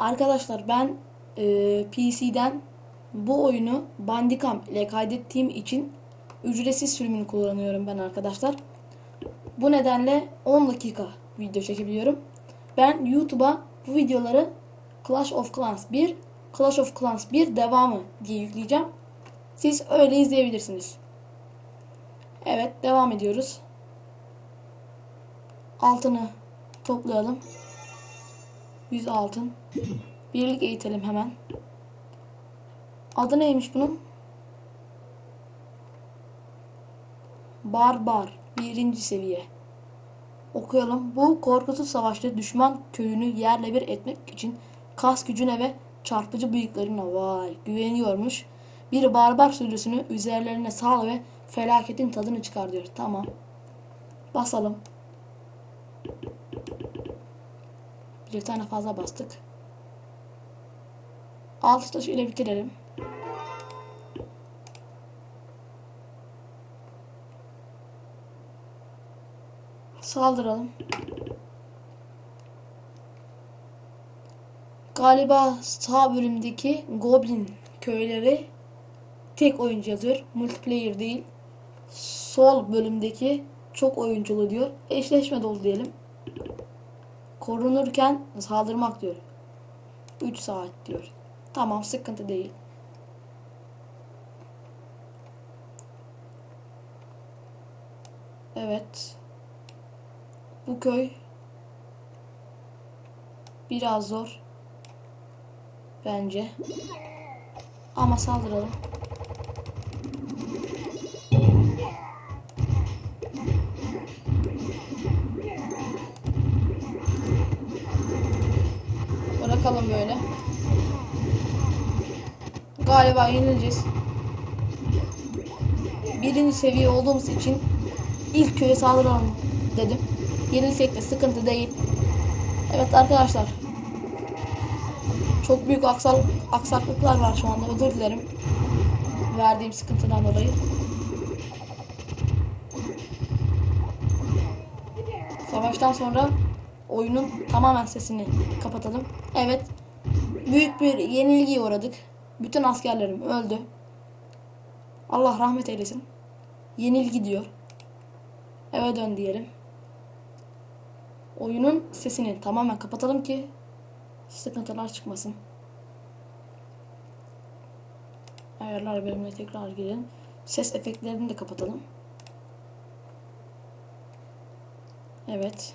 Arkadaşlar ben e, PC'den bu oyunu Bandicam ile kaydettiğim için ücretsiz sürümünü kullanıyorum ben arkadaşlar. Bu nedenle 10 dakika video çekebiliyorum. Ben YouTube'a bu videoları Clash of Clans 1, Clash of Clans 1 devamı diye yükleyeceğim. Siz öyle izleyebilirsiniz. Evet devam ediyoruz. Altını toplayalım. 100 altın. Birlik eğitelim hemen. Adı neymiş bunun? Barbar. Birinci seviye. Okuyalım. Bu korkusuz savaşta düşman köyünü yerle bir etmek için kas gücüne ve çarpıcı bıyıklarına vay güveniyormuş. Bir barbar sürüsünü üzerlerine sal ve felaketin tadını çıkar diyor. Tamam. Basalım. Bir tane fazla bastık. Alt taşı ile bitirelim. Saldıralım. Galiba sağ bölümdeki Goblin köyleri tek oyuncu. Multiplayer değil. Sol bölümdeki çok oyunculu diyor. Eşleşme dolu diyelim. Korunurken saldırmak diyor. 3 saat diyor. Tamam sıkıntı değil. Evet. Bu köy biraz zor. Bence. Ama saldıralım. Galiba yenileceğiz. Birinci seviye olduğumuz için ilk köye saldıralım dedim. Yenilsek de sıkıntı değil. Evet arkadaşlar. Çok büyük aksal, aksaklıklar var şu anda. Özür dilerim. Verdiğim sıkıntıdan dolayı. Savaştan sonra oyunun tamamen sesini kapatalım. Evet. Büyük bir yenilgiye uğradık. Bütün askerlerim öldü. Allah rahmet eylesin. Yenilgi diyor. Eve dön diyelim. Oyunun sesini tamamen kapatalım ki sıkıntılar çıkmasın. Ayarlar bölümüne tekrar girelim. Ses efektlerini de kapatalım. Evet.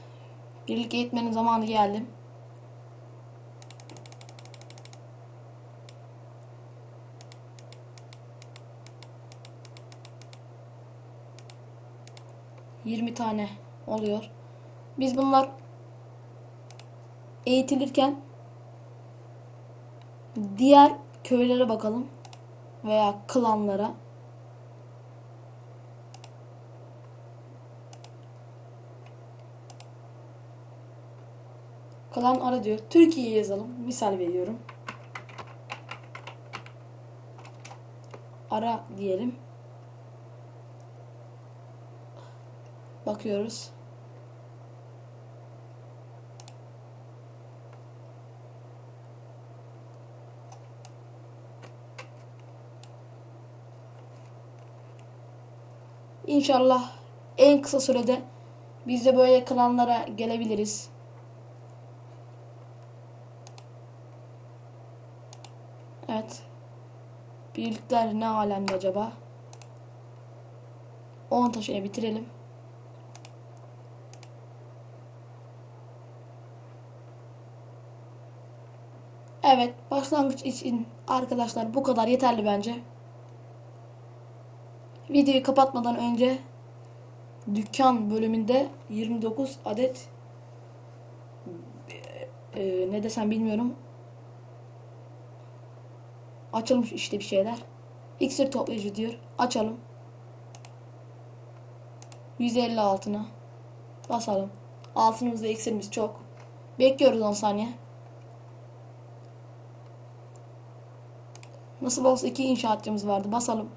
Birlik eğitmenin zamanı geldi. Yirmi tane oluyor. Biz bunlar eğitilirken diğer köylere bakalım veya klanlara. Klan ara diyor. Türkiye yazalım. Misal veriyorum. Ara diyelim. Bakıyoruz. İnşallah en kısa sürede biz de böyle klanlara gelebiliriz. Evet. Birlikler ne alemde acaba? 10 taşıyla bitirelim. Evet, başlangıç için arkadaşlar bu kadar yeterli bence. Videoyu kapatmadan önce dükkan bölümünde 29 adet e, ne desem bilmiyorum. Açılmış işte bir şeyler. İksir toplayıcı diyor. Açalım. 150 altına. Basalım. Altınımızda iksirimiz çok. Bekliyoruz 10 saniye. Nasıl olsa iki inşaatçımız vardı. Basalım.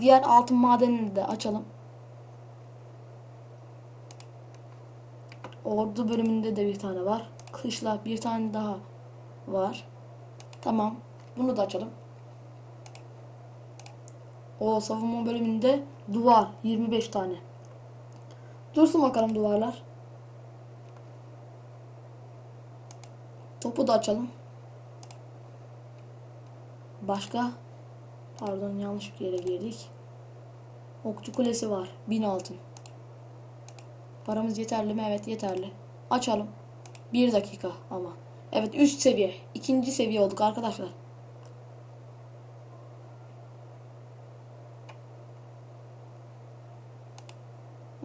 Diğer altın madenini de açalım. Ordu bölümünde de bir tane var. Kışla bir tane daha var. Tamam. Bunu da açalım. O savunma bölümünde duvar 25 tane. Dursun bakalım duvarlar. Topu da açalım. Başka? Pardon yanlış bir yere girdik. Okçu kulesi var. 1000 altın. Paramız yeterli mi? Evet yeterli. Açalım. Bir dakika ama. Evet üst seviye. ikinci seviye olduk arkadaşlar.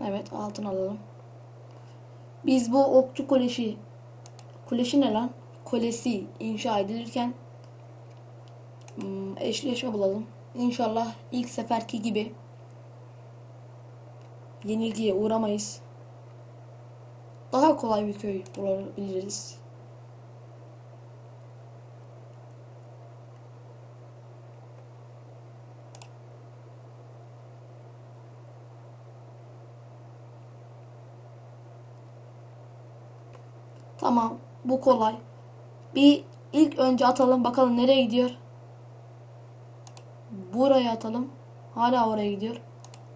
Evet altın alalım. Biz bu okçu kuleşi kuleşi ne lan? Kulesi inşa edilirken eşleşme bulalım. İnşallah ilk seferki gibi yenilgiye uğramayız. Daha kolay bir köy bulabiliriz. Tamam. Bu kolay. Bir ilk önce atalım. Bakalım nereye gidiyor. Buraya atalım. Hala oraya gidiyor.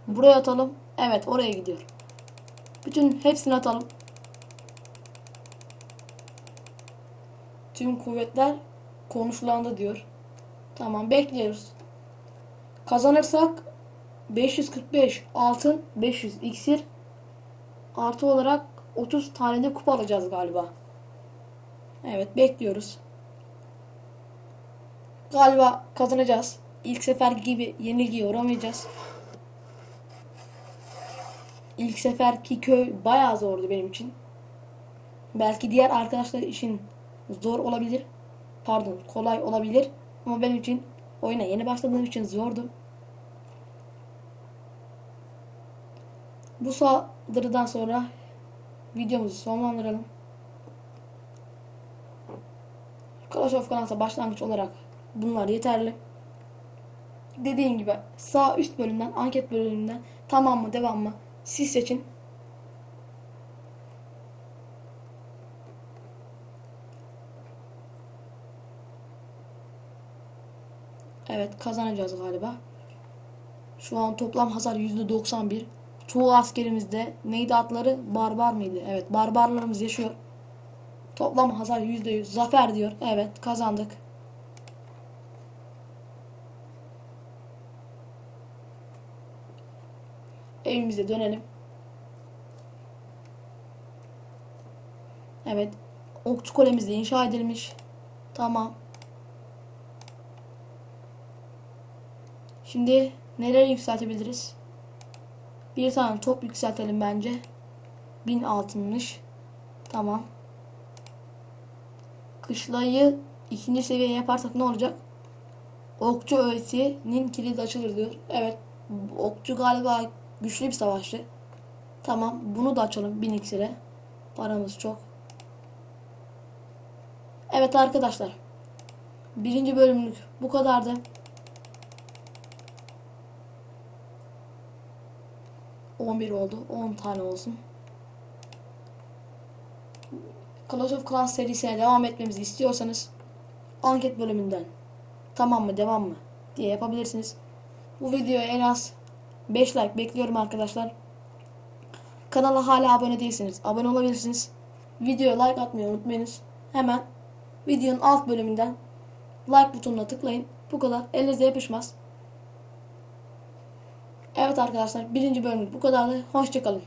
Buraya atalım. Evet oraya gidiyor. Bütün hepsini atalım. Tüm kuvvetler konuşlandı diyor. Tamam bekliyoruz. Kazanırsak 545 altın 500 iksir artı olarak 30 tane de kupa alacağız galiba. Evet bekliyoruz. Galiba kazanacağız. İlk sefer gibi yenilgiye uğramayacağız. İlk seferki köy bayağı zordu benim için. Belki diğer arkadaşlar için zor olabilir. Pardon kolay olabilir. Ama benim için oyuna yeni başladığım için zordu. Bu saldırıdan sonra videomuzu sonlandıralım. Clash of Clans'a başlangıç olarak bunlar yeterli. Dediğim gibi sağ üst bölümden anket bölümünden tamam mı devam mı siz seçin. Evet kazanacağız galiba. Şu an toplam hasar %91. Çoğu askerimizde neydi adları? Barbar mıydı? Evet barbarlarımız yaşıyor. Toplam hasar %100. Zafer diyor. Evet kazandık. Evimize dönelim. Evet. Okçu kulemiz de inşa edilmiş. Tamam. Şimdi nereye yükseltebiliriz? Bir tane top yükseltelim bence. 1000 altınmış. Tamam. Kışlayı ikinci seviye yaparsak ne olacak? Okçu öğesinin kilidi açılır diyor. Evet. Okçu galiba güçlü bir savaşçı. Tamam. Bunu da açalım 1000 iksire. Paramız çok. Evet arkadaşlar. Birinci bölümlük bu kadardı. On bir oldu. 10 tane olsun. Clash of Clans serisine devam etmemizi istiyorsanız anket bölümünden tamam mı devam mı diye yapabilirsiniz. Bu videoya en az 5 like bekliyorum arkadaşlar. Kanala hala abone değilseniz abone olabilirsiniz. Videoya like atmayı unutmayınız. Hemen videonun alt bölümünden like butonuna tıklayın. Bu kadar. Elinize yapışmaz. Evet arkadaşlar birinci bölüm bu kadardı. Hoşçakalın.